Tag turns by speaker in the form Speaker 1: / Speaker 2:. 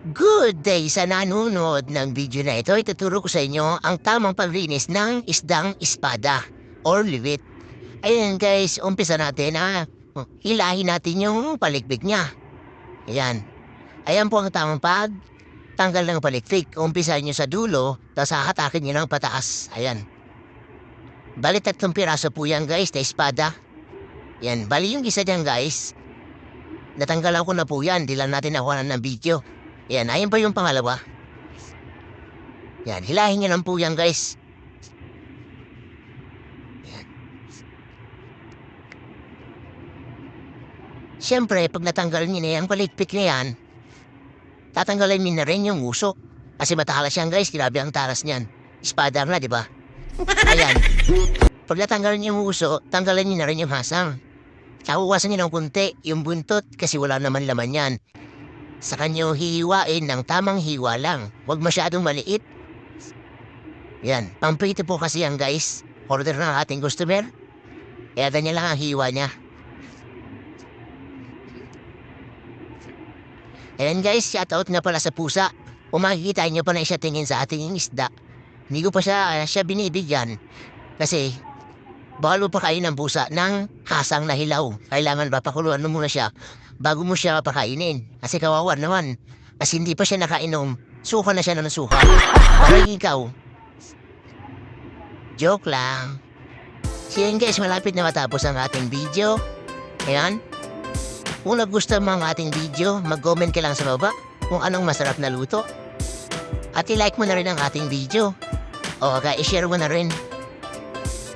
Speaker 1: Good day sa nanonood ng video na ito. Ituturo ko sa inyo ang tamang paglinis ng isdang espada or liwit. Ayan guys, umpisa natin ah. Hilahin natin yung palikpik niya. Ayan. Ayan po ang tamang pag. Tanggal ng palikpik. Umpisa nyo sa dulo, tapos hahatakin nyo ng pataas. Ayan. Bali tatlong piraso po yan guys na espada. Yan. Bali yung isa dyan guys. Natanggalan ko na po yan. Di lang natin nakuha ng video. Yan, ayun pa yung pangalawa. Yan, hilahin nyo po yan, guys. Yan. Siyempre, pag natanggal nyo na yan, palikpik na yan, tatanggalin nyo na rin yung uso. Kasi matalas yan, guys. Grabe ang taras niyan. Espada na, di ba? Ayan. Pag natanggal nyo yung uso, tanggalin nyo na rin yung hasang. Tsaka uwasan nyo ng kunti yung buntot kasi wala naman laman yan. Sa kanyo hihiwain ng tamang hiwa lang. Huwag masyadong maliit. Yan. Pampito po kasi yan guys. Order ng ating customer. Kaya ganyan lang ang hiwa niya. Ayan guys, shoutout nga pala sa pusa. Kung makikita nyo pa na siya tingin sa ating isda. Hindi ko pa siya, siya binibigyan. Kasi, bawal mo pa kain ng pusa ng hasang na hilaw. Kailangan ba pakuluan mo muna siya bago mo siya pakainin. Kasi kawawa naman. Kasi hindi pa siya nakainom. Suka na siya ng suka. Parang ikaw. Joke lang. So yun guys, malapit na matapos ang ating video. Ayan. Kung nagustuhan mo ang ating video, mag-comment ka lang sa baba kung anong masarap na luto. At i-like mo na rin ang ating video. O kaya i-share mo na rin.